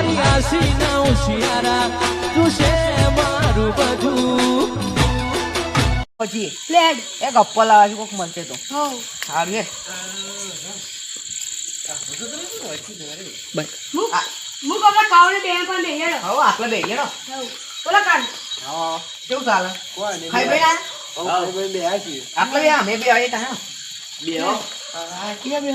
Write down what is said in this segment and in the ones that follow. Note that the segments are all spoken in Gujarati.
મારી આસી ના હોશિયારા તું છે મારું બધું. પછી પ્લેડ એ ગપ્પો લાવે છે કોક મળશે તો. હો. સારું બે બે બે કાન. કેવું ચાલે? આટલે બે અમે બે આવી તા ક્યાં બે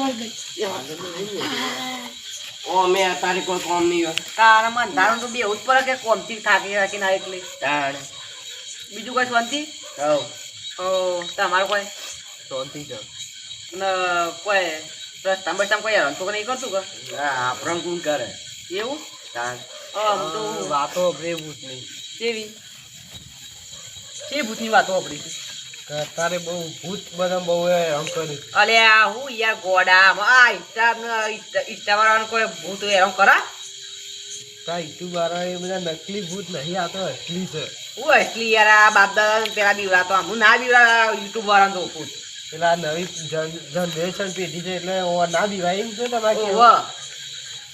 હોય તારે કોઈ કોમ નહીં હોય. તારા માં તારું તો બે ઉપર જ પડે કે કોમથી થાકી રાખી ના એટલે? તાણ. બીજું કઈ શાંતિ? હવ. ઓ તમારું કોઈ? શાંતિ છે. ને કોઈ રસ્તા બસ્તા કોઈ હેરાન તો નહીં કરતું કે? ના આપણને કોણ કરે? એવું? તાણ. આમ તો વાતો આપણે ભૂતની કેવી? કે ભૂતની વાતો આપણી? તારે બહુ ભૂત બધા બહુ હેરાન કર્યું અલે આ હું યાર ગોડા આ ઇન્સ્ટા ઇન્સ્ટા વાળાનું કોઈ ભૂત હેરાન કરા? તા યુટ્યુબ વાળા એ બધા નકલી ભૂત નહીં આતો એટલી અસલી છે. હું એટલી યાર આ બાપ દાદા પેલા બીવડાતો આમ. હું ના બીવડા યુટ્યુબ વાળા તો ભૂત. પેલા નવી જનરેશન પેઢી છે એટલે ઓ ના બીવાય એમ છે તમારે કેવું?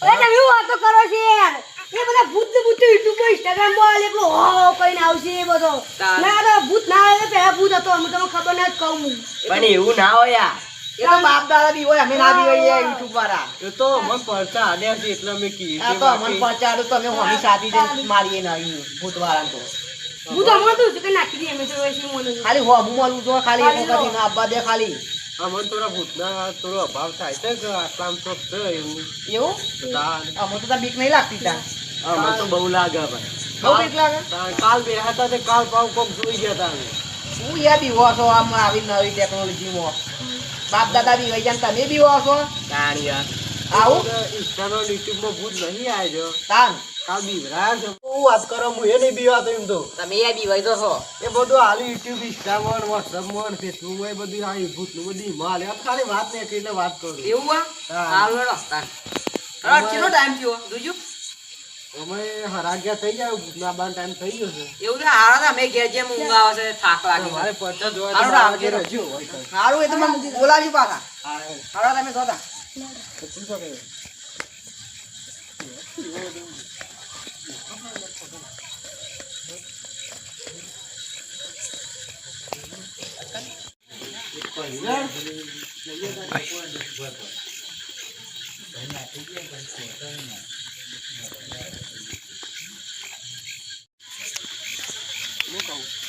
અરે તમે હું વાતો કરો છો યાર? એ બધા ભૂત ને ભૂત યુટ્યુબ પર ઇન્સ્ટાગ્રામ પર એકલો હો હો કઈને આવશે એ બધો. તાર. ના તો ભૂત ના આવે તો પહેલા ભૂત હતો અમે તમને ખબર ના જ કહું હું. પણ એવું ના હોય યાર એ તો બાપ દાદા બી હોય અમે ના બી હોય યુટ્યુબ વાળા. એ તો મને પડતા આડ્યા છે એટલે મેં કીધું આ તો અમને પહોંચાડું તો અમે હોમી સાથી જઈને મારીએ નહીં ભૂત વાળા તો. હું તો હમણાં તું કે નાખી દઈએ અમે તો વૈસી મોનું. ખાલી હોમું મળવું તો ખાલી એક વખત ના આપવા દે ખાલી. અમને થોડા ભૂતના થોડો અભાવ થાય છે આટલા તો એવું. એવું. અમને તો બીક નહીં લાગતી ત્યાં અમને તો બહુ લાગે ભાઈ. બહુ બીક લાગે? કાલ બે હતા તે કાલ પાવ કોક જોઈ ગયા તા હું યાર બીવો છો આમ આવી નવી ટેકનોલોજીમાં બાપ દાદા બી હોય જાય તમે બીવો છો? તાણ યાર આવું? ઇન્સ્ટાનો યુટ્યુબમાં ભૂત નહીં આવ્યો તાન. કાલ બીવરાયા છે. હું વાત કરો હું એ નહીં બીવાતો એમ તો. તમે યાર બીવાય તો છો એ બધું હાલ યુટ્યુબ ઇન્સ્ટામાં વોટ્સઅપમાં ફેસબુકમાં એ બધું આ ભૂતનું બધું હિમાલય ખાલી વાત નહીં એટલે વાત કરું. એવું હા હા. હાલો કેટલો ટાઈમ થયો? જોજો. અમે હરાગ્યા થઈ ગયા ભૂતના બાર ટાઈમ થઈ ગયો છે એવું છે હારો ને અમે ઘેર જેમ ઊંઘ આવે છે થાક લાગે મારે પચાસ જોવા હારું તો બાર આવજો. વાગે રજ્યો હોય તો. સારું એ તો મને બોલાવી પાછા હા, હારો તમે જોતા તો શું કરે?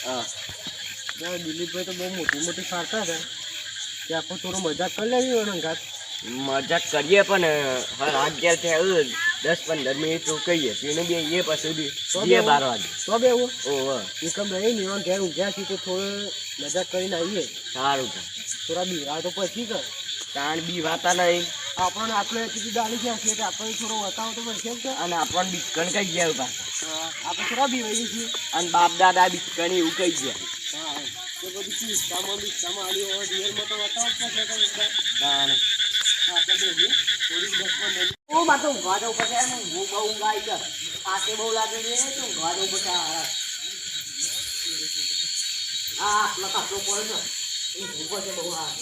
હા. દિલીપભાઈ તો બહુ મોટી મોટી ફાળતા હતા. કે આપણે થોડું મજાક કરી લેવી હોય મજાક કરીએ પણ હર અગિયાર થયા દસ પંદર મિનિટ રોકાઈએ પીને બે એ પછી બી બે બાર વાગે. તો બે હું. ઓહો એકમ રહી ને ઘેર ઊંઘ્યા છીએ તો થોડું મજાક કરીને આવીએ. સારું થોડા બીવા તો પછી કર. બી વાતા નહીં. આપણને આપણે કીધું ડાળી ગયા છીએ કે આપણને થોડો બતાવો તો પડશે કે. અને આપણને બીકણ કહી ગયા પાછા હા, આપણે થોડા બીવાઈએ છીએ અને બાપ દાદા બીકણ એવું કહી ગયા? હા એ બધું શું ઇન્સ્ટામાં બિસ્ટામાં આલી હોય રિયલમાં તો બતાવો પડશે કે બધા. તાણ. આપણે બેસીએ દસ પંદર ઓ માં તો ઊંઘવા જવું પડશે બહુ ઊંઘ છે. આતે બહુ લાગે છે તો ઊંઘવા જવું પડશે. આ આટલો કાટલો પડે છે. પડશે બહુ હાર.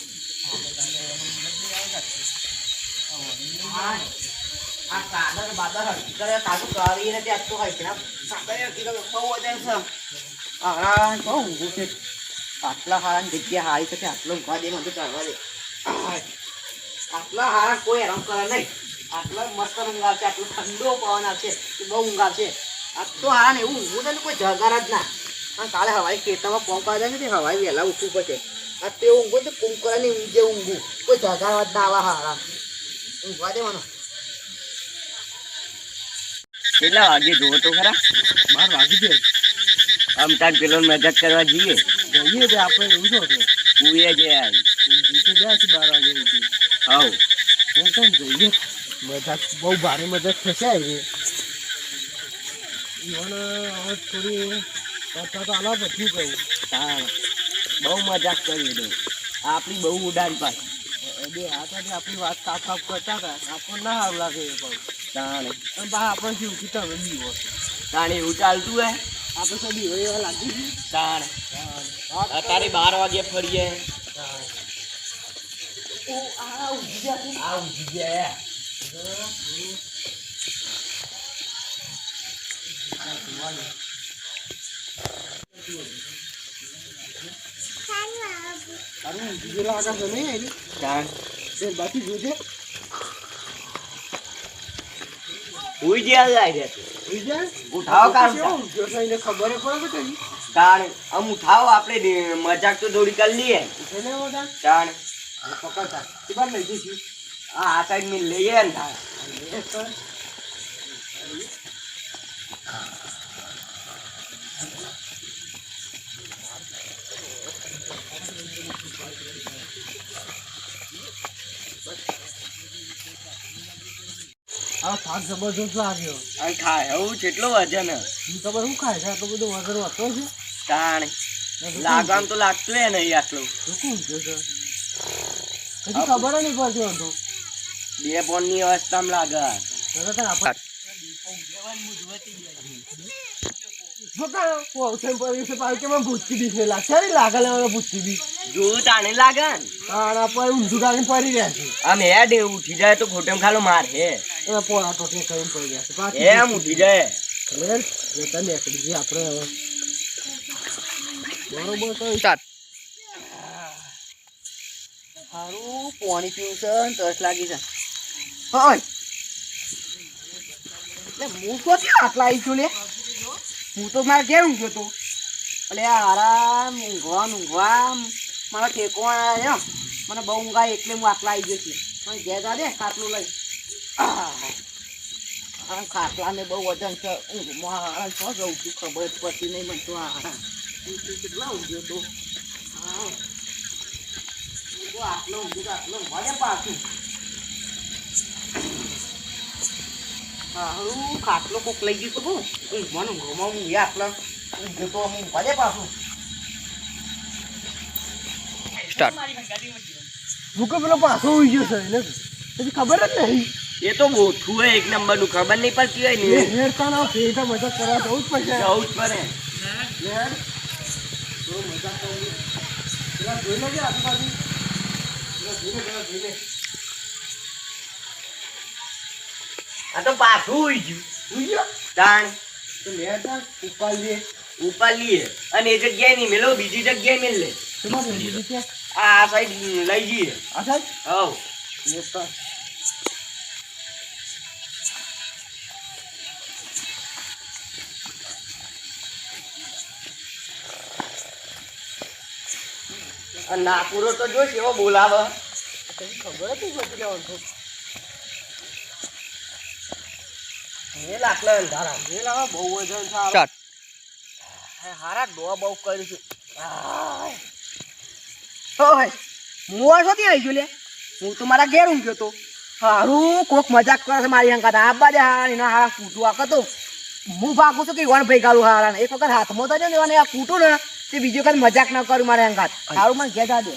આ કાદર બાદર હરકી કરે કાજુ કરીને ત્યાં તો હોય છે ને કાદર બહુ છે ઊંઘું છે આટલા હારા જગ્યા હારી થશે આટલો ઊંઘવા દે મને કરવા દે આટલા હારા કોઈ હેરાન કરે નહીં આટલો મસ્ત ઊંઘ આવશે આટલો ઠંડો પવન આવશે બહુ ઊંઘ આવશે આટલો હારા ને એવું ઊંઘું ને કોઈ જગાર જ ના અને કાલે હવાઈ ખેતરમાં પંપ આવે ને હવાઈ વહેલા ઉઠવું પડશે આ તે ઊંઘું તો કુંકરાની ઊંઘે ઊંઘું કોઈ જગાર જ ના આવા હારા ઊંઘવા દેવાનો. કેટલા વાગે જોવો તો ખરા? બાર વાગી દે આમ તાર પેલો મજાક કરવા જઈએ? જઈએ તો આપણે એવું તો. તું એ જે આવી જીતું ગયા છે બાર વાગે હવ હું કેમ જઈએ. મજાક બહુ ભારે મજાક થશે આવી મને થોડી તો આલા પછી કહું હા. બહુ મજાક કરી દઉં આપણી બહુ ઉડાન પાછી. બે હાથ આપણી વાત સાફ સાફ કરતા હતા આપણને ના સારું લાગે એ પણ. તાણે. પણ બા આપણે શું કે તમે દીવો તાણે એવું ચાલતું હોય આપણે તો દીવો એવા લાગી તાણે. અત્યારે બાર વાગે ફરીએ. આ ઉજી ગયા આ ઉજી ગયા નહીં તાણ એ બાકી જોજે. હુઈ જ્યાં છે. બીજા ઉઠાવો કામ જો છે ખબર પડે કે તઈ આમ ઉઠાવ આપણે મજાક તો થોડી કરી લઈએ. એને ઓડા તાણ પકડતા કે બાર લઈ જઈશું. આ આ સાઈડમાં લઈએ ને તાણ આ થાક જબરજસ્ત લાગ્યો. આ ખાય એવું કેટલો વજન હું ખબર શું ખાય છે આટલો બધું વજન વધતો છે તાણ. લાગવાનું તો લાગતું હે નહીં આટલું. શું છે સર હજી ખબર નહીં પડતી વાંધો બે પોનની અવસ્થામાં લાગે. તરત જ આપણે એ ઉઠી જાય તો ખોટેમ ખાલો માર હે એના પોળા ટોટે કરીને પડી ગયા છે. બાકી એમ ઉઠી જાય. લેર જતા નીકળી જઈએ આપણે હવે બરોબર તો સારું પાણી પીવું છે ને તરસ લાગી છે. હોય એટલે હું તો ક્યાં આટલા આવી છું લે? હું તો મારે ઘેર ઊંઘ્યો તો. એટલે આરામ ઊંઘવા ને ઊંઘવા મારા ટેકો એમ. મને બહુ ઊંઘાય એટલે હું આટલા આવી ગયો છું. પણ ઘેર જા દે ખાટલું લઈ. આ ખાટલાને બહુ વજન છે. ઊંઘમાં આરામ છો જવું છું ખબર જ પડતી નહીં મને તો આ કેટલા ઊંઘ્યો તો આટલો ઊંઘ્યો તો આટલો મળે પાછું હારું ખાટલો કોક લઈ ગયું તો હું ઊંઘવાનું ઊંઘમાં હું આટલો ઊંઘ્યો તો હું ઊંઘવા સ્ટાર્ટ પાછું ભૂકો પેલો પાછો ઉઈ ગયો છે એને પછી ખબર જ નહીં. એ તો મોઠું હોય એક નંબરનું ખબર નહીં પડતી હોય ને. હેરતા ના ફેરતા મદદ કરવા જવું જ પડશે. જવું જ પડે. લેર થોડો મજા કરવી. પેલા જોઈ લેજે આજુબાજુ. જોઈ લે પેલા જોઈ લે. આ તો પાછું ઉઈ ગયું ઉઈ ગયો તાણ. તો લેર તા ઉપર લે. લઈએ અને એ જગ્યાએ નહીં મેલો બીજી જગ્યાએ મેલ લે. આ સાઈડ લઈ જઈએ. આ સાઈડ? હવ. લેર પૂરો તો જોઈશ એવો બોલાવે. ખબર હતી બધી અંધારા બહુ વજન છે હારા ડો બહુ કર્યું છે. હોય હું આ શોધી આવી લે? હું તો મારા ઘેર ઊંઘ્યો તો. હારું કોક મજાક કરે છે મારી અંકા આબા દે હા એના હારા કૂટું આ કતો હું ભાગું છું કે વણ ભાઈ ગાલું હારા એક વખત હાથમાં તો ને આ કૂટું ને. તે બીજો વખત મજાક ન કરું મારે અંગાત સારું મને ઘેર દે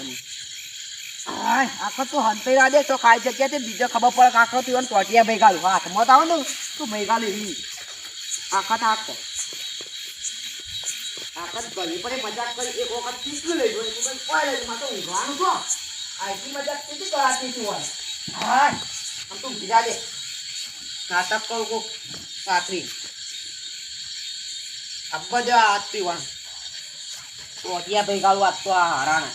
આખો તું હંતઈ રાડે તો ખાઈ જગ્યા તે બીજો ખબર પડે કે આખો તું ટોટિયા ભાઈ ગાલું હાથમાં તો આવે ને તું ભેગાલ ગાલું એવી. આખા તો આખો. આખત ગલી પર મજાક કરી એક વખત પીસલું લઈ ગયો. તું કોઈ માં તો ઊંઘવાનું મજાક કરાતી છું હોય? હા આમ તું બીજા દે. નાટક કરું કોક રાત્રી. અબ્બા જ આતી વાન ટોટિયા ભાઈ ગાળું આજ તો આ હારાના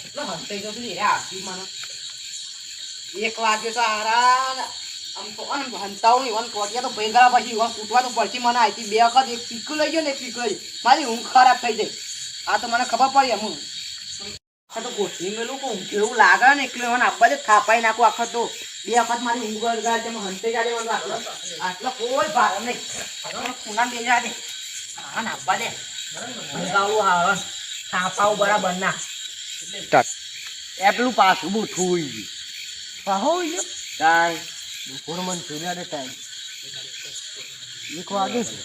કેટલો હંતાઈ છું રે આરતી મને એક વાગ્યો તો હારા આમ તો આમ હંતાવું નહીં વન ટોટિયા તો ભેગા પછી વન કૂટવા તો પડતી મને આઈથી બે વખત એક પીકું લઈ ગયો ને એક પીકું લઈ. મારી ઊંઘ ખરાબ થઈ જાય. આ તો મને ખબર પડી એમ. હું આ તો ગોઠવી મેલું કેવું લાગે ને એટલે મને આબા જ થાપાઈ નાખું આખો તો. બે વખત મારી અડગાડ તેમાં હંતે જાડે મને આટલો આટલો કોઈ ભાર નહીં. ખૂણા બે જાડે. હા દે. હા થાપાવું બરાબર ના. એટલું પાછું બહુ થયું ગયું પાહો ગયો તાણ બપોર મને જોઈને ટાઈમ એક વાગે છે.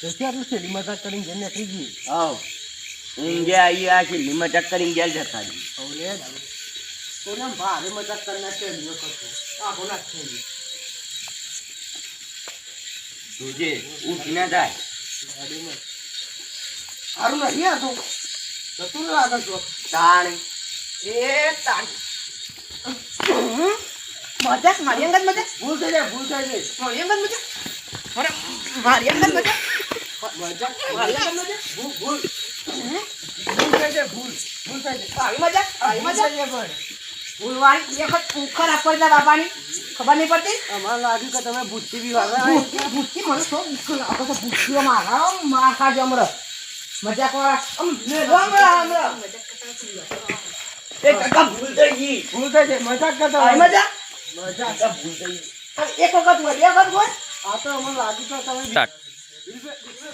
તેથી આટલું છેલ્લી મજાક કરીને ઘેર નીકળી ગઈ. હવ ઊંઘે આવી આ છેલ્લી મજાક કરીને જતા રહી. કોને ભારે મજાક કરી નાખે એમ કરતો આખો નાખે. જોજે ઉઠી ના જાય સારું નહીં આ તો જતું લાગે છો તાણ એ તાણ મજાક મારી અંગત મજાક ભૂલ થઈ જાય ભૂલ થઈ જાય મારી અંગત મજાક અરે મારી અંગત મજાક મજાક મારી અંગત મજાક ભૂલ ભૂલ ભૂલ થઈ જાય ભૂલ ભૂલ થઈ જાય આવી મજા આવી ભૂલ ભૂલવાની બે વખત ઉખર આપવા તા બાપાની ખબર નહીં પડતી? અમારે લાગ્યું કે તમે બુદ્ધિ બી વાળા ભૂતથી ભૂતથી મને તો ઉખર આપો તો ભૂતથી મારા માર ખાજો હમણાં મજાક વાળા. આમ હમણાં હમણાં એ કાકા ભૂલ થઈ ગઈ. ભૂલ થઈ મજાક કરતા મજાક? ભૂલ થઈ ગઈ. એક વખત હોય બે વખત હોય. આ તો અમને લાગ્યું કે તમે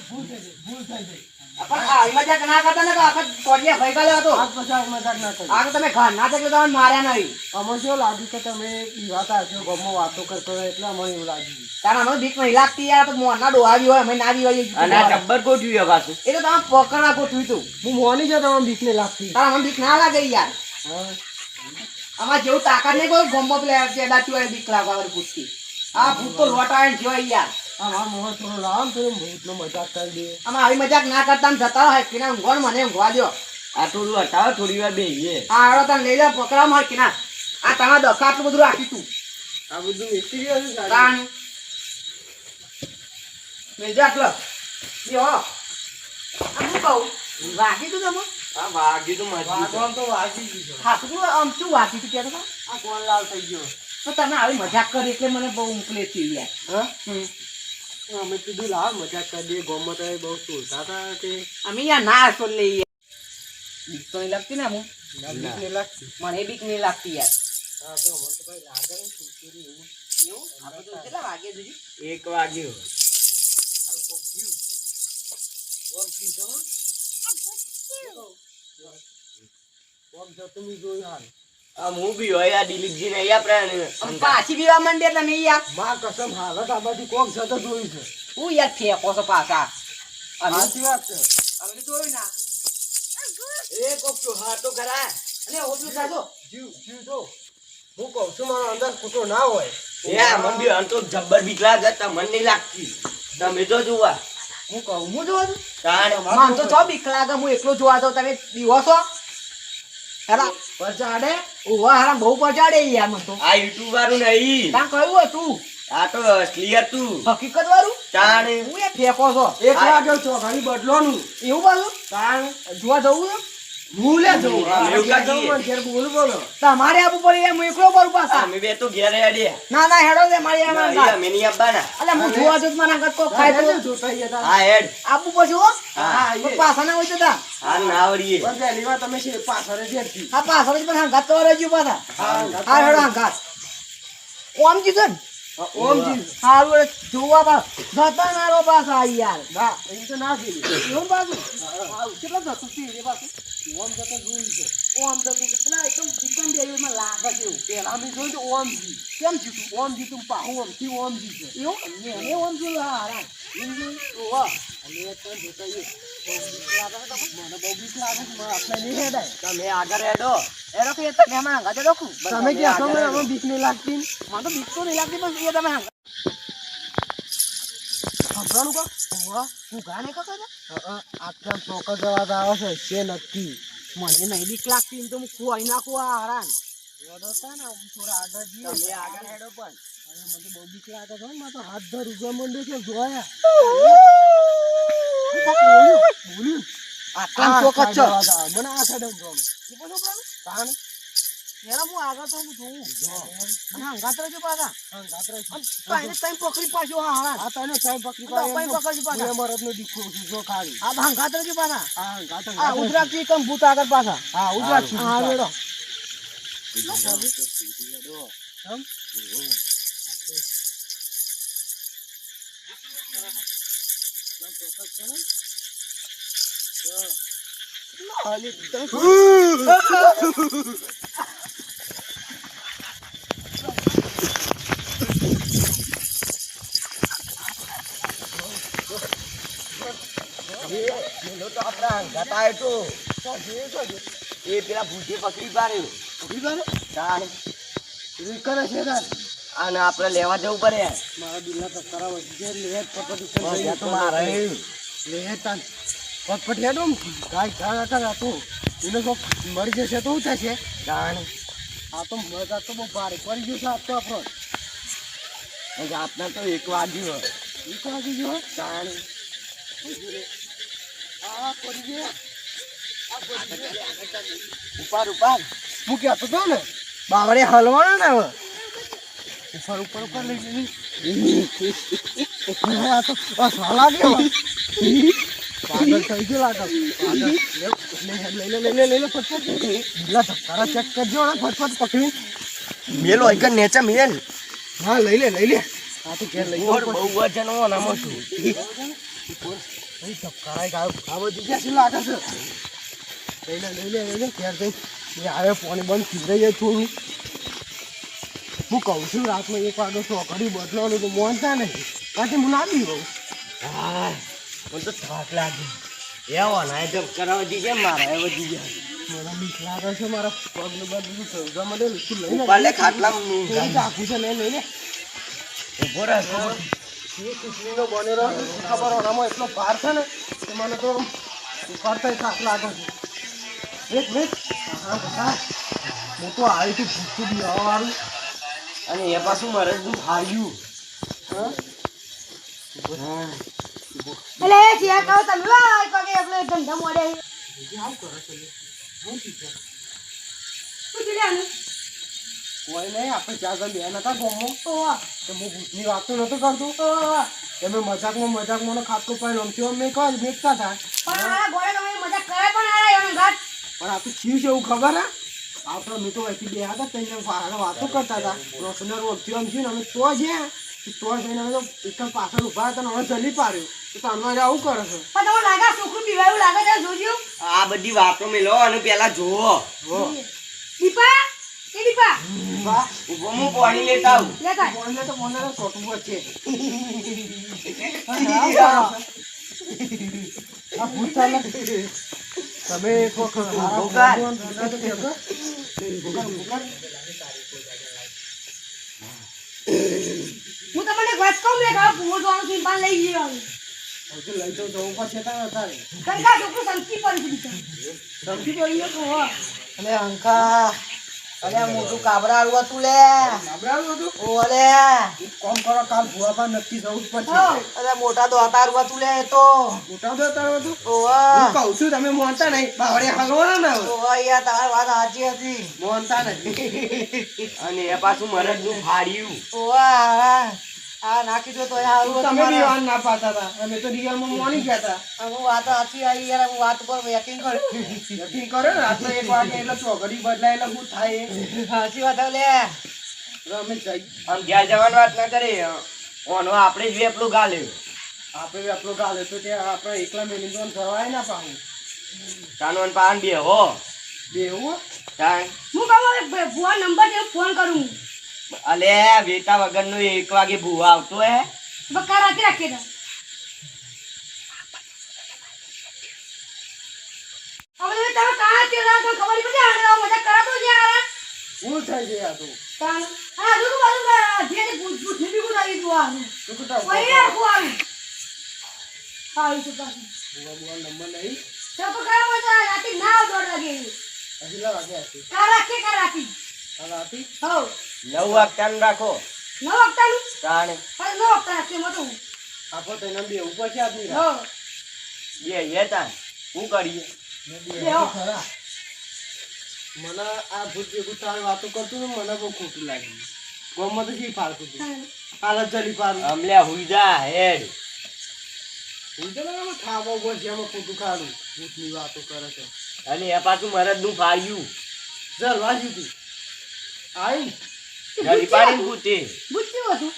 ભૂલ થઈ જાય ભૂલ થઈ આવી મજાક ના કરતા ને આખા કોડિયા ભાઈ હતો. આજ પછી મજાક ના કરી. આ તમે ઘર ના એટલે તમે માર્યા નહીં. અમને શું લાગ્યું કે તમે દીવાતા હશો ગમો વાતો કરતો હોય એટલે અમને એવું લાગ્યું. કારણ અમે બીક નહીં લાગતી યાર તો મોરના ડોહાવી હોય અમે ના હોય અને ગોઠવ્યું પાછું. એ તો તમે પકડવા ગોઠવ્યું હતું હું મોની છે તમને બીક નહીં લાગતી. તારા મને બીક ના લાગે યાર. આમાં જેવું તાકાત નહીં કોઈ પ્લેયર પેલા ચેડાતી વાળી બીક લાગવા પૂછતી આ ભૂત તો લોટાય જોઈ યાર. આ મારા મોહન થોડો લામ થોડું ભૂતનો મજાક કરી દે. આમાં આવી મજાક ના કરતા ને જતા હોય કિના ઊંઘવા ને મને ઊંઘવા દો આ થોડું હટાવો થોડી વાર બેહીએ. આ આડો તને લઈ લે પકડા માર કિના આ તમારા દખા આટલું બધું રાખી તું. આ બધું મિસ્ત્રી હશે. તાણ. મેં જા આટલો હો આ હું કહું? વાગી તું તમે? આ વાગ્યું તો વાગી ગયું હા તું આમ શું વાગી તું હતા? આ કોણ લાલ થઈ ગયો? તો તમે આવી મજાક કરી એટલે મને બહુ ઉકલે છે યાર. હા. અમે કીધું લાવ મજાક કરી દઈએ ગોમાં તો બહુ સુલતા હતા તે અમે યાર ના છો લઈએ. બીક તો નહીં લાગતી ને હું બીક નહીં લાગતી. મને બીક નહીં લાગતી યાર. હા તો અમને તો ભાઈ લાગે ને સુલતુરી એવું. એવું? આપણે તો કેટલા વાગે જોજી એક વાગ્યું સારું કોક થયું. કોક થયું કોક જતું જોયું હાલ. આ હું બી હોય આ દિલીપજી ને આપણે પાછી બીવા માંડે તમે યાર. માં કસમ હાલત આ કોક જતો જોયું છે. હું યાર ફેંકો છો પાછા. સાચી વાત છે. અમે તો જોયું ના. એ કોક તો હા તો ખરા. અને સાજો જીવ જીવ જો હું કહું છું મારો અંદર ખોટો ના હોય. આ મન બી આમ તો જબ્બર બીક લાગે તમને નહીં લાગતી. તમે તો જોવા. હું કહું હું જોવા છું તાણ માન તો છો બીક લાગે હું એકલો જોવા જાઉં તમે બીવો છો? હેરા પચાડે ઓવા હારા બહુ પચાડે યાર મને તો. આ યુટ્યુબ વાળું નહીં તાન કયું હતું આ તો ક્લિયર તું. હકીકત વાળું તાણ. હું એ ફેંકો છો. એક વાગ્યો ચોઘાડી બદલોનું એવું બાજુ તાણ. જોવા જવું છે? ભૂલે જવું. તમારે આપવું પડે યાર એકલો બોલું પાછા. અમે બે તો ઘેર હેડ્યા ના ના હેડો દે મારી ના, આમાં એ અમે નહીં આવવાના હું જોવા જઉં મારા ઘર કોક ખાય તો. જોતા આઈએ તાણ. હા હેડ. આપવું પડશે હો? હા, પાછા ના હોય તો તા હા ના આવડીએ. પણ પહેલી વાર તમે છે પાછળ જ હતી. હા પાછળ જ પણ હંગાત કરવા રહેજો પાછા. હા, હેડો હંગાત ઓમ જીતો ને ઓમજી વળે જોવા પા જતા ના રો પાછા યાર. ના એમ તો ના એવું પાછું? હારું, કેટલો જતું છે એ પાછું? ઓમ જતો જોયું છે. ઓમ જતું પેલા એકદમ ચિકન બે એમાં લાગે છે પેલા અમે જોયું તો ઓમજી કેમ જીતું ઓમજી તું પાહું ઓમથી ઓમજી છે. એવું? ને ઓમ હા હારા ઓવા અને તો જોતા મને બીક નહીં તમે આગળ હેડો હમણાં તમે મને બીક લાગતી. મને તો બીક તો નહીં લાગતી પણ એ તમે સંભળાનું હું ગાને કહો ચોક્કસ જવાબ આવે છે છે નક્કી. મને નહીં બીક લાગતી તો હું ખોવાઈ નાખું આ હરાન. હેડો તા ને થોડા આગળ જઈએ. તમે આગળ હેડો પણ. મને તો બહુ બીક લાગે છે હો, તો હાથ ધર ઉગવા માંડ્યો છે જોયા. આટલા ચોક્કસ છો મને આ સાઈડ જ ગમે. એ પ્રાણ તાણ એના હું આગળ તો હું જોઉં અને હંગાત રહેજો પાછા પકડી હા તને પકડી દીકરો જો ખાલી. હંગાત રહેજો પાછા હા, આ કમ ભૂત આગળ પાછા હા. હમ? પેલો તો આપણા ઘટાય તો એ પેલા ભૂતે પકડી પાડ્યું પકડી પાડે? તાણ એ કરે છે. અને આપણે લેવા જવું પડે. મારા બિલ્લા તો વધી જે લેટ પટપટી ઉપર ત્યાં તો મારે લેહેટ તાન. પટપટ હેડો ગાય ગાય આ તો. એને તો મરી જશે તો શું થશે? તાણ આ તો મજા તો બહુ ભારે પડી ગયું છે આ તો આપણો. રાતના તો એક વાગ્યું એક વાગી ગયો? તાણ આ પડી ગયા. ઉપાડ ઉપાડ. મૂક્યા તો ને. બાવડે હલવાનો ને હવે. ઉપર ઉપર ઉપર લઈ જઈ આ તો આ સાલા કે પાગલ થઈ ગયો લાગે લઈ લે લઈ લે લઈ લે ફટફટ પેલા તારા ચેક કરજો ને ફટફટ પકડી મેલો એક નેચા મેલ હા લઈ લે લઈ લે આ તો ઘેર લઈ ઓર બહુ વજન હો નામો છું ભાઈ ધક્કારા ગાવ ખાવો બધી ક્યાં શું લાગે છે લઈ લે લઈ લે લઈ લે ઘેર જઈ આવે પાણી બંધ ખીધઈ જાય થોડું હું કહું છું રાતમાં એક વાગે ચોકડી બદલવાનું તો મોનતા નહીં. પાછી હું ના બી રહું હા મને તો થાક લાગે. એવો ના જમ કરાવવા દીજે મારા એવો દીજે મને બીક લાગે છે મારા પગને બધું મળે તું લઈ લે પાલે ખાટલા કેવી છે લઈ લઈ ઊભો રહે એ કુસલીનો બનેલો ખબર ઓનામાં એટલો ભાર છે ને કે મને તો ઉપાડતા થાક લાગે છે. એક મિનિટ. હા બધા હું તો આવી છું ભૂખું બી વાળું. અને એ પાછું મારે શું હાર્યું. હા? એટલે એ છે કહો તમે વા પગે આપણે ધંધા મોડે. શું થયું આનું? કોઈ નહીં આપણે જણ બે નતા ગમો તો હું ભૂતની તો નતો કરતો. તમે મજાકમાં મજાકમાં પાઈ આમથી આમ મેં કહો મેકતા હતા. પણ મારા ગોળે તમે મજા કરે પણ આ એનો ઘાટ પણ આ તો થયું છે એવું ખબર હે? આપણે મેં તો અહીંથી બે હતા તેને વાતો કરતા હતા. રોશનર વખતી આમ થયું ને અમે તો જ્યાં તો જઈને અમે તો એકદમ પાછળ ઊભા હતા ને હવે જલી પાડ્યું. તો તમારે આવું કરે છે. પણ તમને લાગે છોકરું પીવાયું લાગે છે જોજો આ બધી વાતો મેલો અને પેલા જોવો હો દીપા? એ દીપા? વાહ ઊભો હું પાણી લેતા આવું. લેતા તો છોટું આ ભૂત ચાલે. તમે એક વખત. હું તમને એક વાત કહું મેં કહા ભૂવો જોવાનું સિમ્પાન લઈ ગયો. લઈ તો હું તારે તારે. કંકા છોકરું સંકી પડી ગયું. સંકી પડી ગયો? તું, અને અંકા. આ મોટું કાબરા આલવા તું લે ગભરાયું હતું? ઓ કોમ કરો કામ કરો, કાલ નક્કી જવું પડશે. અરે મોટા તો હતા આલવા તું લે એ તો મોટા તો તારું હતું? હું કહું છું, તમે મોનતા નહીં. બાવડે હાલવાના ને. ઓવા યાર તમારી વાત સાચી હતી મોનતા નથી. અને એ પાછું મને દુઃખ હાર્યું ઓવા આ નાખી દો તો સારું તમે બી વાન ના પાડતા હતા. અમે તો રિયલમાં માની ગયા હતા. હું વાત સાચી આવી યાર હું વાત પર યકીન કર. યકીન કરો ને, રાતનો એક વાગે એટલે ચોકડી બદલાય એટલે શું થાય. સાચી વાત લે. અમે જઈ. આમ ઘેર જવાની વાત ના કરી ઓનો આપણે જ વેપલું ગાલ્યું આપણે આપણું ગાલે તો ત્યાં આપણે એકલા મેનેજમેન્ટ થવાય ના પાવું કાનોન પાન બે હો. બેવું કાન હું કહું ભુવા નંબર દે ફોન કરું અલે વેતા વગરનું એક વાગે ભૂવા આવતો હે. બકા રાતે રાખી દે. હવે તમે કાં તે રાત ખબર પડી આને મજા કરાતો છે યાર ભૂલ થઈ ગઈ તો કાન આ બાજુ ધીરે પૂછ પૂછની બી આવી તું આ શું કહેતા ઓય યાર કો આવી. આવી છે પાછું. ભૂવા બુવા નંબર નહીં તો કામ મજા રાતે ના દોડ લાગે હજી લા વાગે હતી કા રાખે કા રાખી. આ રાતી? હો નવ વાગતાનું રાખો. નવ વખતાનું તાણ પણ નવ વખતા રાખે મતું આપો તો નંબી બે ઉપર છે આપની હો. બે હેતા હું શું કરીએ મને આ ભૂત ભેગું તાર વાતો કરતું ને મને બહુ ખોટું લાગ્યું ગમત જ ફાળતું હતું હાલત ચલી પાડું અમલે હુઈ જા હેડ. ખાવા બસ એમાં ખોટું ખાડું. ભૂતની વાતો કરે છે. અને એ પાછું મારે દુઃખ હાર્યું ચાલ વાંચ્યું તું જલ્દી પાડીને પૂછે બુચ્ચું હતું